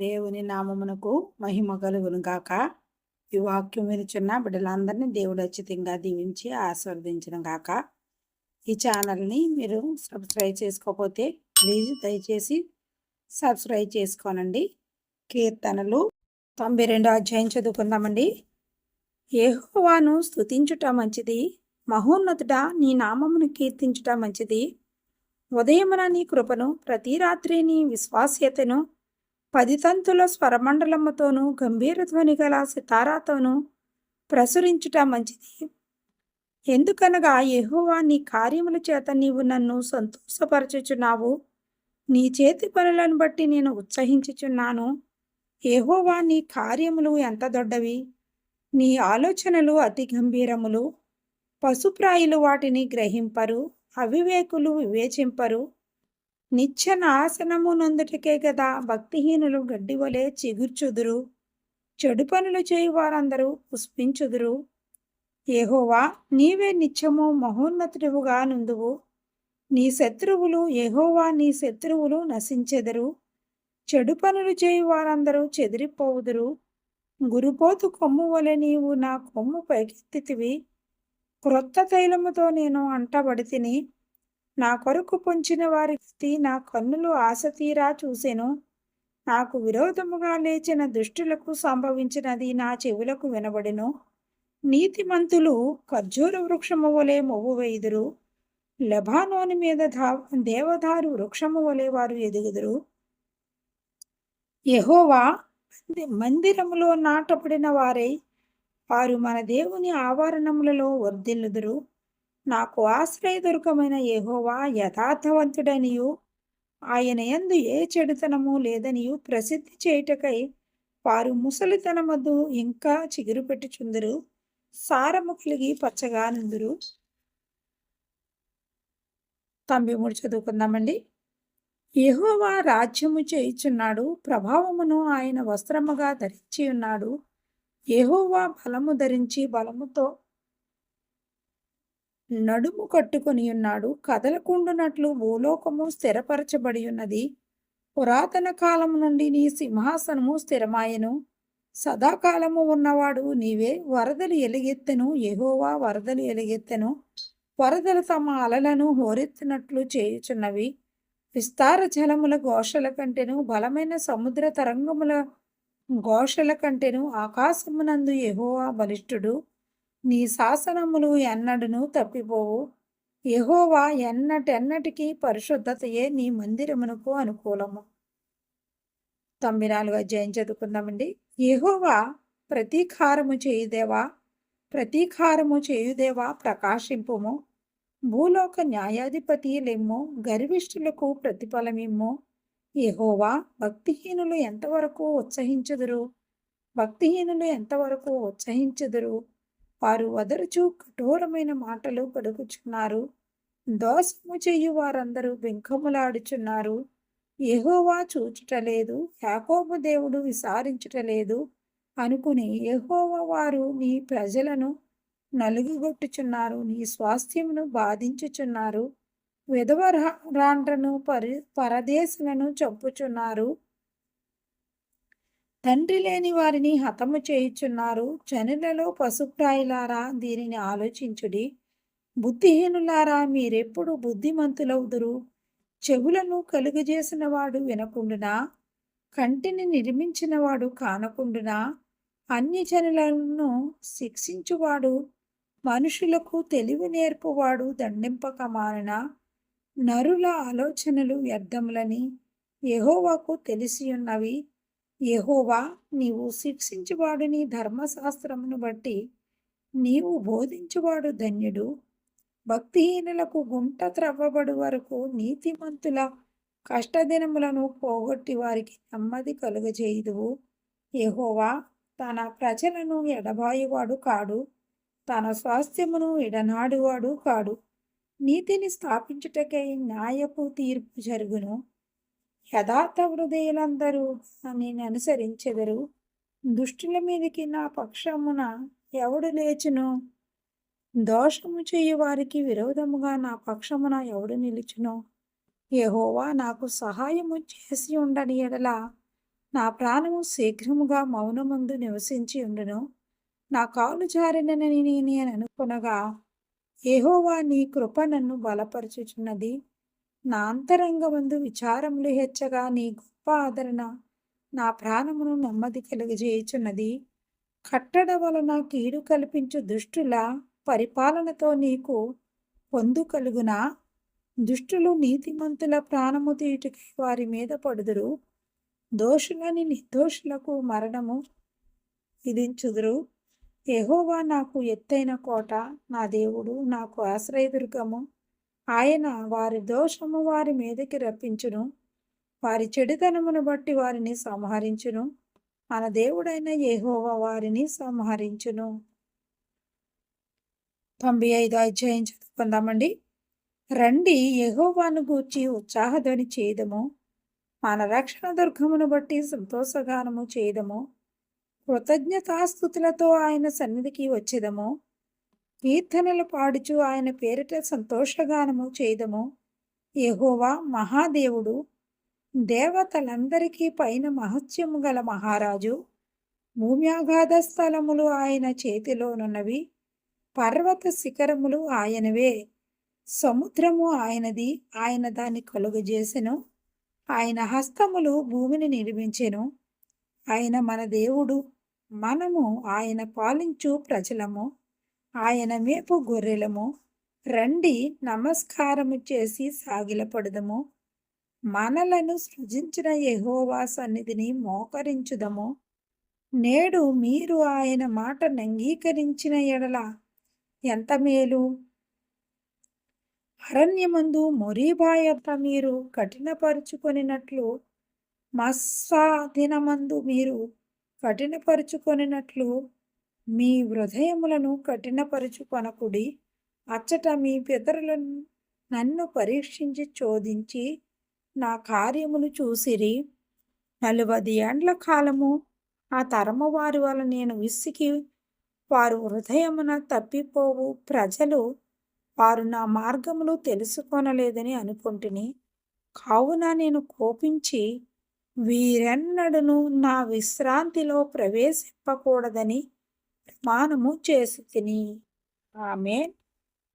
దేవుని నామమునకు మహిమ కలుగును గాక. ఈ వాక్యం వినిచున్న బిడ్డలందరినీ దేవుడు అచ్చితంగా దీవించి ఆస్వాదించడం గాక. ఈ ఛానల్ని మీరు సబ్స్క్రైబ్ చేసుకోకపోతే ప్లీజ్ దయచేసి సబ్స్క్రైబ్ చేసుకోనండి. కీర్తనలు తొంభై రెండో అధ్యాయం చదువుకుందామండి. ఏహోవాను స్తుతించుట మంచిది మహోన్నతుడ నీ నామమును కీర్తించుట మంచిది. ఉదయమున నీ కృపను ప్రతి రాత్రి నీ విశ్వాస్యతను పది తంతుల స్వరమండలముతోనూ గంభీర ధ్వని గల సితారాతోనూ ప్రసురించుట మంచిది. ఎందుకనగా యహోవా నీ కార్యముల చేత నీవు నన్ను సంతోషపరచుచున్నావు. నీ చేతి పనులను బట్టి నేను ఉత్సహించుచున్నాను. యెహోవా నీ కార్యములు ఎంత దొడ్డవి. నీ ఆలోచనలు అతి గంభీరములు. పశుప్రాయులు వాటిని గ్రహింపరు అవివేకులు వివేచింపరు. నిత్య నాశనము నందుటికే కదా భక్తిహీనులు గడ్డి వలె చిగుర్చుదురు. చెడు పనులు చేయు వారందరూ పుష్పించుదురు. ఏహోవా నీవే నిత్యము మహోన్నతుడువుగా నుందువు. నీ శత్రువులు ఏహోవా నీ శత్రువులు నశించెదరు. చెడు పనులు చేయు వారందరూ చెదిరిపోవుదురు. గురుపోతు కొమ్ము వలె నీవు నా కొమ్ము పైకెత్తితివి. క్రొత్త తైలముతో నేను అంటబడి తిని నా కొరకు పొంచిన వారికి నా కన్నులు ఆశ తీరా చూసెను. నాకు విరోధముగా లేచిన దుష్టులకు సంభవించినది నా చెవులకు వినబడెను. నీతిమంతులు ఖర్జూర వృక్షము వలె మొవ్వు వేయుదురు. లెబానోని మీద ధా దేవదారు వృక్షము వలె వారు ఎదుగుదురు. యహోవా మందిరములో నాటబడిన వారై వారు మన దేవుని ఆవరణములలో వర్ధిల్లుదురు. నాకు ఆశ్రయదుర్గమైన యెహోవా యథార్థవంతుడనియు. ఆయన యందు ఏ చెడుతనము లేదనియు ప్రసిద్ధి చేయుటకై వారు ముసలితనమద్దు ఇంకా చిగురు పెట్టుచుందరు. సారము కలిగి పచ్చగా నుందురు. తొంభై మూడు చదువుకుందామండి. యహోవా రాజ్యము చేయుచున్నాడు ప్రభావమును ఆయన వస్త్రముగా ధరించి ఉన్నాడు. యహోవా బలము ధరించి బలముతో నడుము కట్టుకొని ఉన్నాడు. కదలకుండునట్లు భూలోకము స్థిరపరచబడి ఉన్నది. పురాతన కాలం నుండి నీ సింహాసనము స్థిరమాయను. సదాకాలము ఉన్నవాడు నీవే వరదలు ఎలుగెత్తెను. ఎహోవా వరదలు ఎలుగెత్తెను. వరదలు తమ అలలను హోరెత్తినట్లు చేయుచున్నవి. విస్తార జలముల ఘోషల కంటెను బలమైన సముద్ర తరంగముల ఘోషల కంటెను ఆకాశమునందు ఎహోవా బలిష్ఠుడు నీ శాసనములు ఎన్నడను తప్పిపోవు. ఎహోవా ఎన్నటెన్నటికీ పరిశుద్ధతయే నీ మందిరమునకు అనుకూలము. తొంభై నాలుగు అధ్యాయం చదువుకుందామండి. ఎహోవా ప్రతీకారము చేయుదేవా? ప్రతీకారము చేయుదేవా ప్రకాశింపుము? భూలోక న్యాయాధిపతి లెమ్ము గర్విష్ఠులకు ప్రతిఫలమిమ్ము? యెహోవా భక్తిహీనులు ఎంతవరకు ఉత్సహించుదురు? భక్తిహీనులు ఎంతవరకు ఉత్సహించుదురు? వారు వదరుచు కఠోరమైన మాటలు పలుకుచున్నారు. దోషము చెయ్యి వారందరూ బెంకములాడుచున్నారు. ఎహోవా చూచుటలేదు యాకోబు దేవుడు విసారించుటలేదు అనుకుని ఎహోవా వారు నీ ప్రజలను నలుగుగొట్టుచున్నారు నీ స్వాస్థ్యమును బాధించుచున్నారు. విధవరాండ్రను పరి పరదేశులను చంపుచున్నారు. తండ్రి లేని వారిని హతము చేయుచున్నారు. జనులలో పశుప్రాయులారా దీనిని ఆలోచించుడి. బుద్ధిహీనులారా మీరెప్పుడు బుద్ధిమంతులవుదురు? చెవులను కలుగజేసినవాడు వినకుండునా? కంటిని నిర్మించినవాడు కానకుండునా? అన్ని జనులను శిక్షించువాడు మనుషులకు తెలివి నేర్పువాడు దండింపక మానన నరుల ఆలోచనలు వ్యర్థములని యహోవాకు తెలిసియున్నవి. యహోవా నీవు శిక్షించువాడు నీ ధర్మశాస్త్రమును బట్టి నీవు బోధించువాడు ధన్యుడు. భక్తిహీనులకు గుంట త్రవ్వబడు వరకు నీతిమంతుల కష్టదినములను పోగొట్టి వారికి నెమ్మది కలుగజేయుదువు. యహోవా తన ప్రజలను ఎడబాయువాడు కాడు తన స్వాస్థ్యమును ఎడనాడువాడు కాడు. నీతిని స్థాపించుటకై న్యాయపు తీర్పు జరుగును. యథార్థ హృదయులందరూ నేను అనుసరించెదరు. దుష్టుల మీదకి నా పక్షమున ఎవడు లేచును? దోషము చేయు వారికి విరోధముగా నా పక్షమున ఎవడు నిలుచును? యహోవా నాకు సహాయము చేసి ఉండని ఎడల నా ప్రాణము శీఘ్రముగా మౌనమందు నివసించి ఉండును. నా కాలు జారినని నేను అనుకునగా యెహోవా నీ కృప నన్ను బలపరచుచున్నది. నా అంతరంగమందు విచారములు హెచ్చగా నీ గొప్ప ఆదరణ నా ప్రాణమును నెమ్మది కలిగజేయుచున్నది. కట్టడ వలన కీడు కల్పించు దుష్టుల పరిపాలనతో నీకు పొందు కలుగునా? దుష్టులు నీతిమంతుల ప్రాణము తీయుటకై వారి మీద పడుదురు. దోషులని నిర్దోషులకు మరణము విధించుదురు. ఎహోవా నాకు ఎత్తైన కోట నా దేవుడు నాకు ఆశ్రయదుర్గము. ఆయన వారి దోషము వారి మీదకి రప్పించును. వారి చెడుతనమును బట్టి వారిని సంహరించును. మన దేవుడైన యెహోవా వారిని సంహరించును. తొంభై ఐదు అధ్యాయం చదువుకుందామండి. రండి యహోవాను గూర్చి ఉత్సాహధ్వని చేయదము. మన రక్షణ దుర్గమును బట్టి సంతోషగానము చేయదము. కృతజ్ఞతాస్థుతులతో ఆయన సన్నిధికి వచ్చేదము. కీర్తనలు పాడుచు ఆయన పేరిట సంతోషగానము చేయదము. యహోవా మహాదేవుడు దేవతలందరికీ పైన మహత్యము గల మహారాజు భూమ్యాఘాధ స్థలములు ఆయన చేతిలోనున్నవి పర్వత శిఖరములు ఆయనవే. సముద్రము ఆయనది ఆయన దాన్ని కలుగజేసెను. ఆయన హస్తములు భూమిని నిర్మించెను. ఆయన మన దేవుడు మనము ఆయన పాలించు ప్రజలము. ఆయన మేపు గొర్రెలము రండి నమస్కారము చేసి సాగిలపడదము. మనలను సృజించిన యహోవా సన్నిధిని మోకరించుదము. నేడు మీరు ఆయన మాటను అంగీకరించిన ఎడల ఎంత మేలు? అరణ్యమందు మొరీబాయత మీరు కఠినపరుచుకొనినట్లు మస్సా దినమందు మీరు కఠినపరుచుకొనినట్లు మీ హృదయములను కఠినపరుచుకొనకుడి అచ్చట మీ పితరులను నన్ను పరీక్షించి చోదించి నా కార్యమును చూసిరి. నలువది ఏండ్ల కాలము ఆ తరము వారి వల్ల నేను విసికి వారు హృదయమున తప్పిపోవు ప్రజలు వారు నా మార్గములు తెలుసుకొనలేదని అనుకుంటుని. కావున నేను కోపించి వీరెన్నడను నా విశ్రాంతిలో ప్రవేశింపకూడదని ప్రమాణము చేసుకుని తిని ఆమె